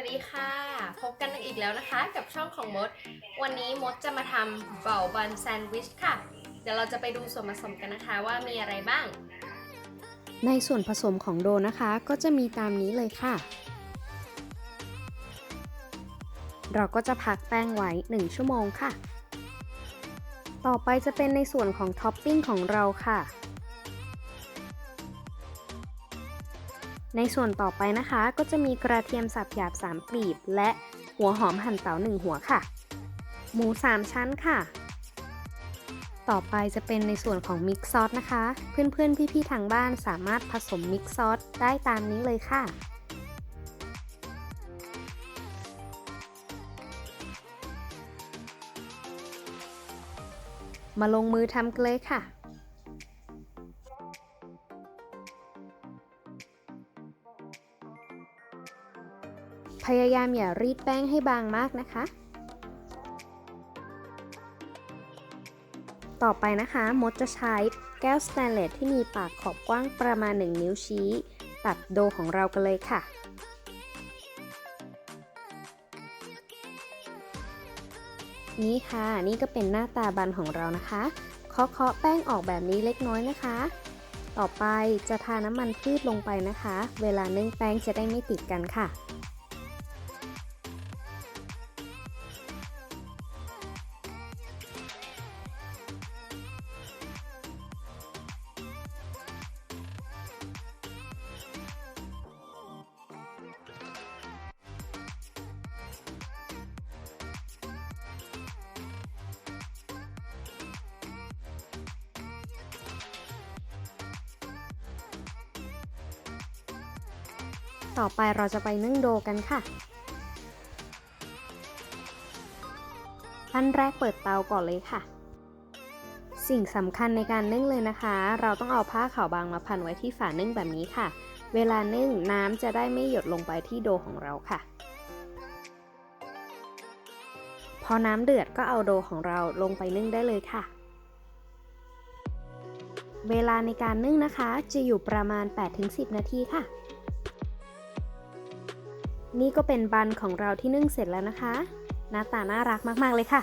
วัสดีค่ะ พบกันอีกแล้วนะคะกับช่องของมด วันนี้มดจะมาทำเบาบันแซนด์วิชค่ะ เดี๋ยวเราจะไปดูส่วนผสมกันนะคะว่ามีอะไรบ้าง ในส่วนผสมของโดนะคะก็จะมีตามนี้เลยค่ะ เราก็จะพักแป้งไว้ 1 ชั่วโมงค่ะ ต่อไปจะเป็นในส่วนของท็อปปิ้งของเราค่ะ ในส่วนต่อไปนะคะ ก็จะมีกระเทียมสับหยาบ3กลีบ และหัวหอมหั่นเต๋า1หัวค่ะ หมู 3 ชั้นค่ะ ต่อไปจะเป็นในส่วนของมิกซ์ซอสนะคะ เพื่อนๆพี่ๆทางบ้านสามารถผสมมิกซ์ซอสได้ตามนี้เลยค่ะมาลงมือทำกันเลยค่ะ พยายามอย่ารีดแป้งให้บางมากนะคะ ต่อไปนะคะ มดจะใช้แก้วสแตนเลสที่มีปากขอบกว้างประมาณ 1 นิ้วชี้ ตัดโดของเรากันเลยค่ะนี่ค่ะ นี่ก็เป็นหน้าตาบันของเรานะคะเคาะเคาะแป้งออกแบบนี้เล็กน้อยนะคะ ต่อไปจะทาน้ำมันพืชลงไปนะคะ เวลานึ่งแป้งจะได้ไม่ติดกันค่ะ ต่อไปเราจะไปนึ่งโดกันค่ะขั้นแรกเปิดเตาก่อนเลยค่ะ สิ่งสำคัญในการนึ่งเลยนะคะ เราต้องเอาผ้าขาวบางมาพันไว้ที่ฝานึ่งแบบนี้ค่ะ เวลานึ่งน้ำจะได้ไม่หยดลงไปที่โดของเราค่ะ พอน้ำเดือดก็เอาโดของเราลงไปนึ่งได้เลยค่ะเวลาในการนึ่งนะคะจะอยู่ประมาณ 8-10 นาทีค่ะ นี่ก็เป็นบันของเราที่นึ่งเสร็จแล้วนะคะ หน้าตาน่ารักมาก ๆ เลยค่ะ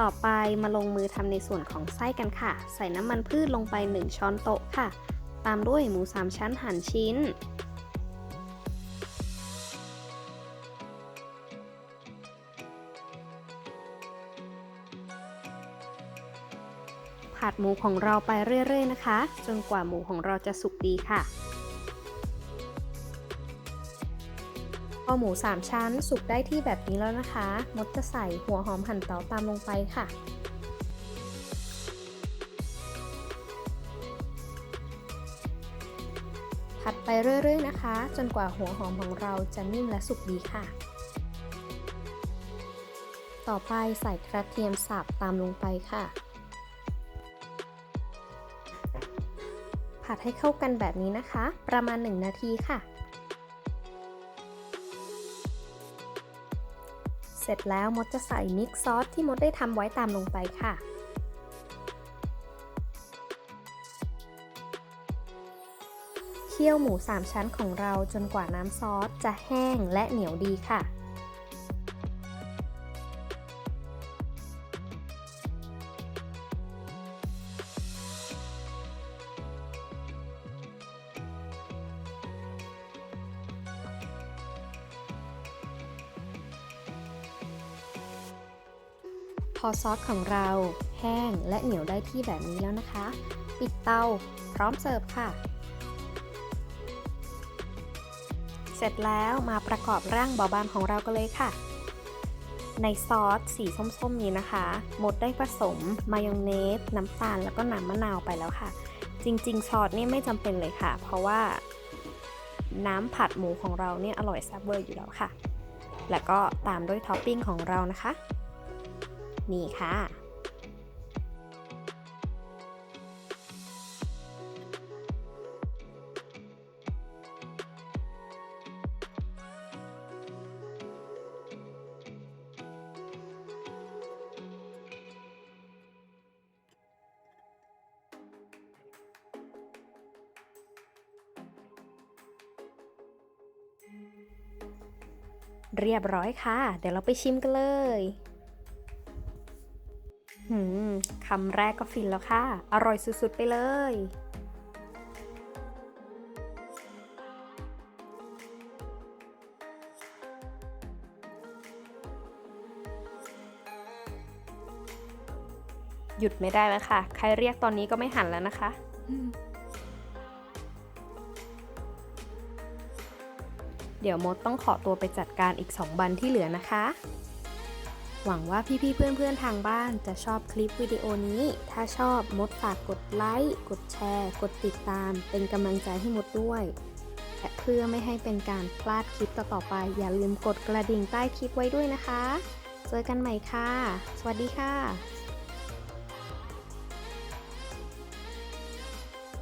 ต่อไปมาลงมือทำในส่วนของไส้กันค่ะ ใส่น้ำมันพืชลงไป 1 ช้อนโต๊ะค่ะ ตามด้วยหมู 3 ชั้นหั่นชิ้น ผัดหมูของเราไปเรื่อย ๆ นะคะ จนกว่าหมูของเราจะสุกดีค่ะ อหมู 3 ชั้น สุกได้ที่แบบนี้แล้วนะคะ มดจะใส่หัวหอมหั่นเตาตามลงไปค่ะ ผัดไปเรื่อย ๆ นะคะ จนกว่าหัวหอมของเราจะนิ่มและสุกดีค่ะ ต่อไปใส่กระเทียมสับตามลงไปค่ะ ผัดให้เข้ากันแบบนี้นะคะ ประมาณ 1 นาทีค่ะ ร็จแล้วมดจะใส่มิกซ์ซอสที่มดได้ทำไว้ตามลงไปค่ะ เคี่ยวหมู 3 ชั้นของเราจนกว่าน้ำซอสจะแห้งและเหนียวดีค่ะ พอซอสของเรา แห้งและเหนียวได้ที่แบบนี้แล้วนะคะ ปิดเตาพร้อมเสิร์ฟค่ะ เสร็จแล้วมาประกอบร่างเบาบางของเรากันเลยค่ะ ในซอสสีส้มๆนี้นะคะ หมดได้ผสม มายองเนส น้ำตาลแล้วก็น้ำมะนาวไปแล้วค่ะ จริงๆซอสนี่ไม่จำเป็นเลยค่ะ เพราะว่าน้ำผัดหมูของเราเนี่ยอร่อยแซ่บเวอร์อยู่แล้วค่ะ แล้วก็ตามด้วยท็อปปิ้งของเรานะคะ นี่ค่ะเรียบร้อยค่ะ เดี๋ยวเราไปชิมกันเลย คำแรกก็ฟินแล้วค่ะ อร่อยสุดๆไปเลย หยุดไม่ได้แล้วค่ะ ใครเรียกตอนนี้ก็ไม่หันแล้วนะคะเดี๋ยวมดต้องขอตัวไปจัดการอีก 2 บันที่เหลือนะคะ หวังว่าพี่ๆเพื่อนๆทางบ้านจะชอบคลิปวิดีโอนี้ ถ้าชอบมดฝากกดไลค์ กดแชร์ กดติดตาม เป็นกำลังใจให้มดด้วยและเพื่อไม่ให้เป็นการพลาดคลิปต่อๆไป อย่าลืมกดกระดิ่งใต้คลิปไว้ด้วยนะคะ เจอกันใหม่ค่ะ สวัสดีค่ะ